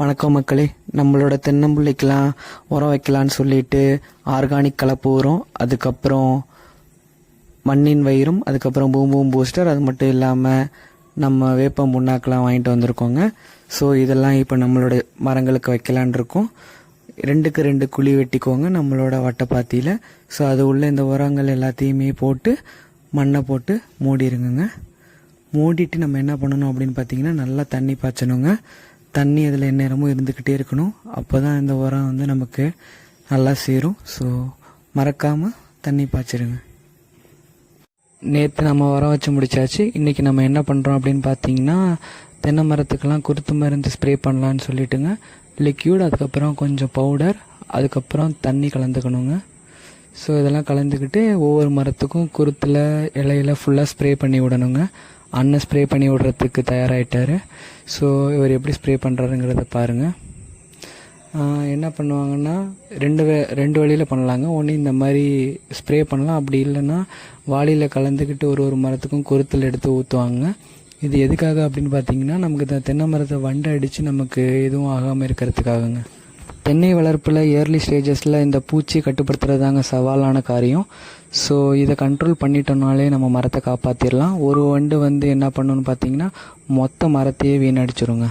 வணக்கம் மக்களே. நம்மளோட தென்னம்பிள்ளைக்கெலாம் உரம் வைக்கலான்னு சொல்லிட்டு ஆர்கானிக் கலப்பு உரம் அதுக்கப்புறம் மண்ணின் வயிறும் அதுக்கப்புறம் பூம் பூம் பூஸ்டர் அது மட்டும் இல்லாமல் நம்ம வேப்பம் புண்ணாக்கெலாம் வாங்கிட்டு வந்திருக்கோங்க. ஸோ இதெல்லாம் இப்போ நம்மளோட மரங்களுக்கு வைக்கலான் இருக்கோம். ரெண்டுக்கு ரெண்டு குழி வெட்டிக்கோங்க நம்மளோட வட்டப்பாத்தியில். ஸோ அது உள்ள இந்த உரங்கள் எல்லாத்தையுமே போட்டு மண்ணை போட்டு மூடிருங்க மூடிட்டு நம்ம என்ன பண்ணணும் அப்படின்னு பார்த்தீங்கன்னா நல்லா தண்ணி பாய்ச்சணுங்க. தண்ணி அதில் எந்நேரமும் இருந்துக்கிட்டே இருக்கணும். அப்போ தான் இந்த உரம் வந்து நமக்கு நல்லா சேரும். ஸோ மறக்காமல் தண்ணி பாய்ச்சிருங்க. நேற்று நம்ம உரம் வச்சு முடிச்சாச்சு. இன்றைக்கி நம்ம என்ன பண்ணுறோம் அப்படின்னு பார்த்தீங்கன்னா தென்னை மரத்துக்கெல்லாம் குருத்து மருந்து ஸ்ப்ரே பண்ணலான்னு சொல்லிட்டுங்க. லிக்யூட் அதுக்கப்புறம் கொஞ்சம் பவுடர் அதுக்கப்புறம் தண்ணி கலந்துக்கணுங்க. ஸோ இதெல்லாம் கலந்துக்கிட்டு ஒவ்வொரு மரத்துக்கும் குருத்தில் இலையில ஃபுல்லாக ஸ்ப்ரே பண்ணி விடணுங்க. அண்ணன் ஸ்ப்ரே பண்ணி விடுறதுக்கு தயாராகிட்டார் ஸோ இவர் எப்படி ஸ்ப்ரே பண்ணுறாருங்கிறத பாருங்கள் என்ன பண்ணுவாங்கன்னா ரெண்டு வே ரெண்டு வழியில் பண்ணலாங்க. ஒன்று இந்த மாதிரி ஸ்ப்ரே பண்ணலாம். அப்படி இல்லைன்னா வாளியில் கலந்துக்கிட்டு ஒரு ஒரு மரத்துக்கும் குருத்தில் எடுத்து ஊற்றுவாங்க இது எதுக்காக அப்படின்னு பார்த்தீங்கன்னா நமக்கு இந்த தென்னை மரத்தை வண்டை அடித்து நமக்கு எதுவும் ஆகாமல் இருக்கிறதுக்காகங்க. தென்னை வளர்ப்பில் இயர்லி ஸ்டேஜஸில் இந்த பூச்சி கட்டுப்படுத்துறது தாங்க சவாலான காரியம். ஸோ இதை கண்ட்ரோல் பண்ணிட்டோம்னாலே நம்ம மரத்தை காப்பாற்றிடலாம் ஒரு வண்டு வந்து என்ன பண்ணுன்னு பார்த்தீங்கன்னா மொத்த மரத்தையே வீணடிச்சிருங்க.